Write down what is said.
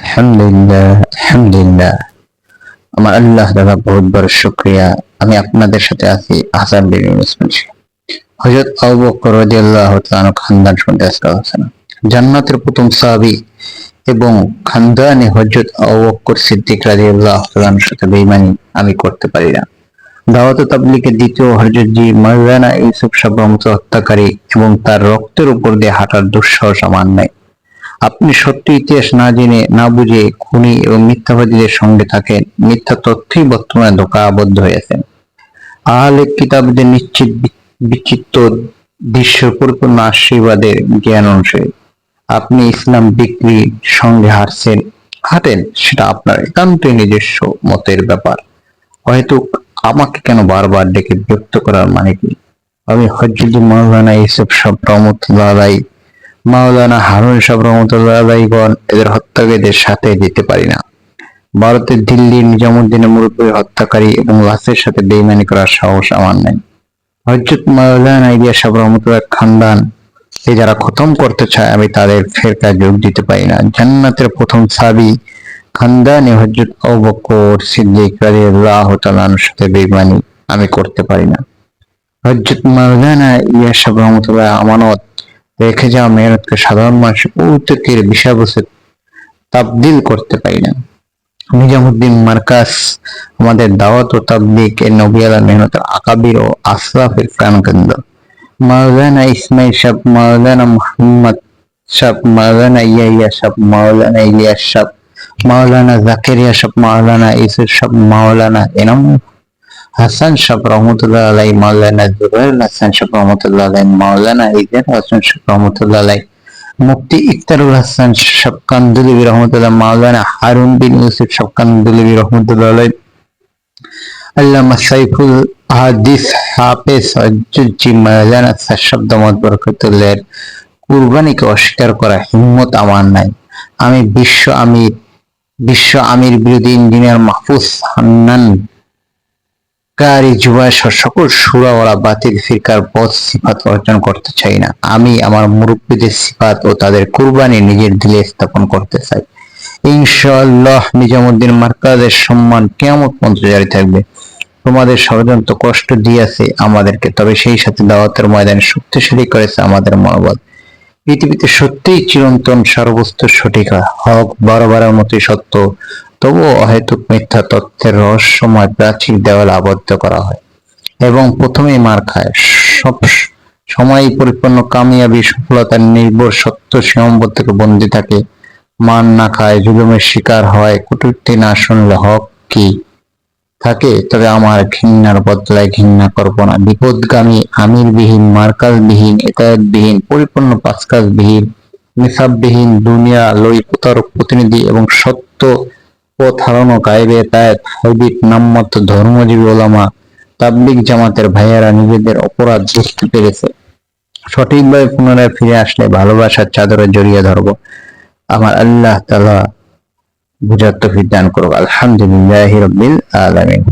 আলহামদুলিল্লাহ আমার আল্লাহ দাদা বহুত বড় শুক্রিয়া। আমি আপনাদের সাথে আছি খানদান শুনতে জান্নাতের প্রথম সাহাবী এবং খানদানে হযরত আবু সিদ্দিক রাদিয়াল্লাহু তাআলার সাথে বেঈমানি আমি করতে পারি না। দাওয়াত তাবলিগের দ্বিতীয় হযরত জি মাওলানা ইউসুফ সাহেব রহমত হত্যাকারী এবং তার রক্তের উপর দিয়ে হাঁটার দুঃসাহস আমার নাই। আপনি সত্য ইতিহাস না জেনে, না বুঝে খুনি এবং মিথ্যাবাদীদের সঙ্গে থাকেন, মিথ্যা তথ্যই বর্তমানে ধোকা আবদ্ধ হয়েছেন আহলে কিতাবদের নিশ্চিত বিচিত্র দৃশ্যের পরিপূর্ণ আশীর্বাদের জ্ঞান অনুসারে আপনি ইসলাম বিক্রির সঙ্গে হারছেন, হাঁটেন সেটা আপনার একান্তই নিজস্ব মতের ব্যাপার। হয়তো আমাকে কেন বারবার ডেকে বিরক্ত করার মানে কি? আমি হজ্জুদ্দি মাওলানা ইসুফ সব রহমতুল্লাহ মাওলানা হারুন সাহেব রহমতুল্লাহ আলাইগণ এদের হত্যাকারীদের সাথে দিতে পারি না। ভারতের দিল্লির নিজামুদ্দিনের মুরব্বী হত্যাকারী এবং লাশের সাথে বেইমানি করার সাহস আমার নেই। হজরত মাওলানা ইলিয়াস সাহেব রহমতুল্লাহ খানদান, এ যারা খতম করতে চায়, আমি তাদের ফেরকা যোগ দিতে পারি না। জান্নাতের প্রথম সাবি খানদানে হজরত আবু বকর সিদ্দিক রাদিয়াল্লাহু তাআলার সাথে বেইমানি আমি করতে পারি না। হজরত মাওলানা ইলিয়াস সাহেব রহমতুল্লাহ আমানত রেখে যাওয়া মেহনতকে সাধারণ মানুষের প্রত্যেকের বিষয়বস্তু তাবদিল করতে পারি না। নিজামুদ্দিন মার্কাস, আমাদের দাওয়াত ও তাবলিক এর নবিয়ালা মেহনতের আকাবির ও আশরাফের প্রাণকেন্দ্র। মাওলানা ইসমাইল সাহ মাওলানা মোহাম্মদ সাহ মাওলানা ইয়াইয়া সাহ মাওলানা ইলিয়াস সাহ মাওলানা জাকেরিয়া সাহ মাওলানা ইসুর সাহ মাওলানা এনাম হাসান সাহ রহমতুল্লাহ আলাই মাওলানা জুবাইর হাসান সাহ রহমতুল্লাহ আলাই মাওলানা ইজার হাসান সাহ রহমতুল্লাহ আলাই মুফতি ইফতারুল হাসান সাহ কান্দুলিবি রহমতুল্লাহ, মাওলানা হারুন বিন ইউসুফ সাহ কান্দুলিবি রহমতুল্লাহ আলাই, আল্লামা সাইফুল হাদিস হাফেজ হজ্জুজ্জি মাওলানা সাশাব্দ মত বরকতুল্লাহের কুরবানিকে অস্বীকার করা হিম্মত আমার নাই। আমি বিশ্ব আমির বিশ্ব আমির বিরোধী ইঞ্জিনিয়ার মাহফুজ হান্নান কারি যুবাস সকল সুরাওয়ালা বাতিল ফিরকার পথ, সিফাত অর্জন করতে চাই না। আমি আমার মুরব্বীদের সিফাত ও তাদের কুরবানি নিজের দিলে স্থাপন করতে চাই। ইনশাআল্লাহ, নিজামুদ্দিন মার্কাজের সম্মান কেমন পর্যন্ত জারি থাকবে। তোমাদের ষড়যন্ত্র কষ্ট দিয়েছে আমাদেরকে, তবে সেই সাথে দাওয়াতের ময়দানে শক্তিশালী করেছে আমাদের মনোবল পৃথিবীতে সত্যিই চিরন্তন, সর্বস্তু সঠিক হক, বারবারের মতোই সত্য। তবুও অহেতুক মিথ্যা তথ্যের রহস্যময় প্রাচীর দেওয়াল আবদ্ধ করা হয় এবং প্রথমেই মার খায়। সব সময় পরিপূর্ণ কামিয়াবি সফলতার নির্ভর সত্য সীমাবদ্ধ থেকে বন্দী থাকে। মান না খায়, জুলুমের শিকার হয়, কটূক্তি না শুনলে হক কি থাকে, তবে আমার ঘৃণার বদলায় ঘৃণা করব না বিপদগামী, আমিরবিহীন, মার্কাজবিহীন এতায়াতবিহীন পরিপূর্ণ পাঁচকাজবিহীন, নিসাববিহীন, দুনিয়া লই প্রতারক প্রতিনিধি এবং সত্য ধর্মজীবী ওলামা তাবলিক জামাতের ভাইয়েরা নিজেদের অপরাধ বুঝতে পেরেছে। সঠিকভাবে পুনরায় ফিরে আসলে ভালোবাসার চাদরে জড়িয়ে ধরবো। আমার আল্লাহ তালা বুঝার তৌফিক দান আলহামদুলিল্লাহ রবিল আলমিন।